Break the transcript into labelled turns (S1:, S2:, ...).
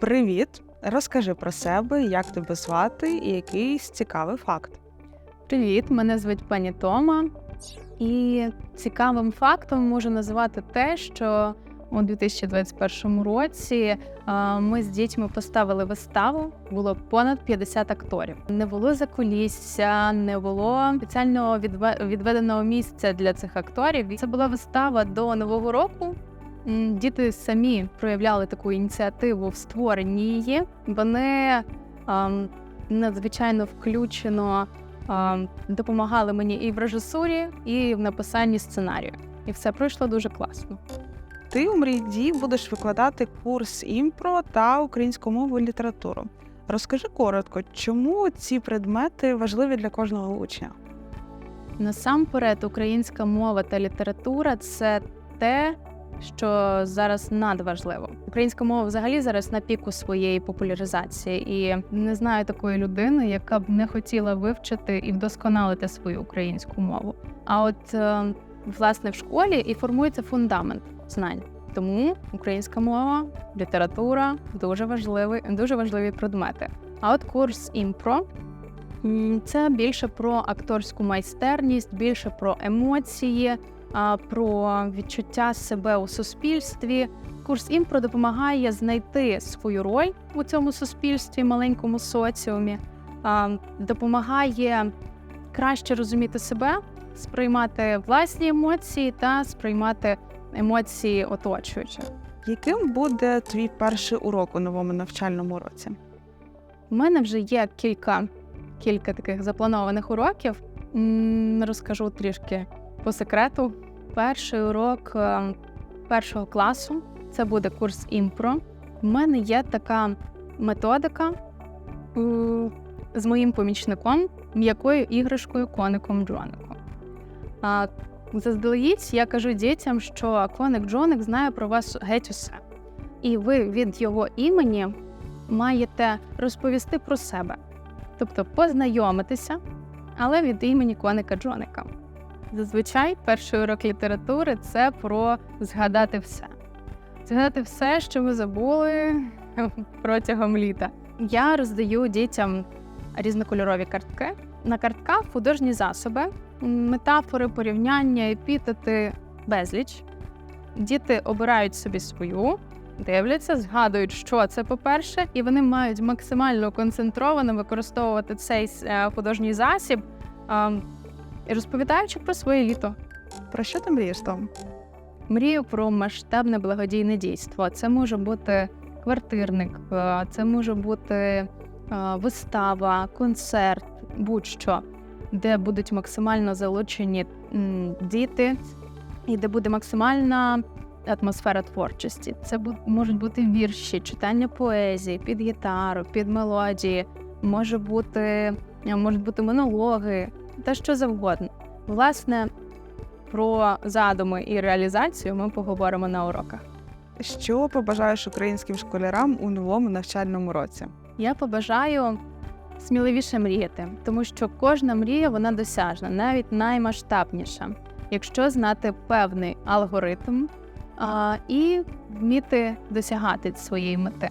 S1: Привіт! Розкажи про себе, як тебе звати і якийсь цікавий факт.
S2: Привіт, мене звуть пані Тома. І цікавим фактом можу називати те, що у 2021 році ми з дітьми поставили виставу. Було понад 50 акторів. Не було закулісся, не було спеціального відве- відведеного місця для цих акторів. Це була вистава до нового року. Діти самі проявляли таку ініціативу в створенні її. Вони ам, надзвичайно включено а, допомагали мені і в режисурі, і в написанні сценарію. І все пройшло дуже класно.
S1: Ти у мрійді будеш викладати курс імпро та українську мову і літературу. Розкажи коротко, чому ці предмети важливі для кожного учня?
S2: Насамперед, українська мова та література це те, що зараз надважливо. Українська мова взагалі зараз на піку своєї популяризації, і не знаю такої людини, яка б не хотіла вивчити і вдосконалити свою українську мову. А от е, власне в школі і формується фундамент знань. Тому українська мова, література дуже важливі, дуже важливі предмети. А от курс імпро Це більше про акторську майстерність, більше про емоції, про відчуття себе у суспільстві. Курс імпро допомагає знайти свою роль у цьому суспільстві, маленькому соціумі, допомагає краще розуміти себе, сприймати власні емоції та сприймати емоції оточуючих.
S1: Яким буде твій перший урок у новому навчальному році?
S2: У мене вже є кілька, кілька таких запланованих уроків. Розкажу трішки по секрету. Перший урок е, першого класу це буде курс імпро. У мене є така методика з моїм помічником, м'якою іграшкою коником Джоником. Заздалегідь я кажу дітям, що коник Джоник знає про вас геть усе. І ви від його імені маєте розповісти про себе, тобто познайомитися, але від імені коника Джоника. Зазвичай перший урок літератури це про згадати все. Згадати все, що ви забули протягом літа. Я роздаю дітям різнокольорові картки. На картках художні засоби, метафори, порівняння, епітети, безліч. Діти обирають собі свою, дивляться, згадують, що це по-перше, і вони мають максимально концентровано використовувати цей е, художній засіб, а, розповідаючи про своє літо.
S1: Про що ти мрієш, Том?
S2: Мрію про масштабне благодійне дійство. Це може бути квартирник, е, це може бути е, вистава, концерт, будь-що, де будуть максимально залучені діти, і де буде максимальна атмосфера творчості. Це можуть бути вірші, читання поезії під гітару, під мелодії, може бути, е, можуть бути монологи та що завгодно. Власне, про задуми і реалізацію ми поговоримо на уроках.
S1: Що побажаєш українським школярам у новому навчальному році?
S2: Я побажаю сміливіше мріяти, тому що кожна мрія вона досяжна, навіть наймасштабніша, якщо знати певний алгоритм а, і вміти досягати своєї мети.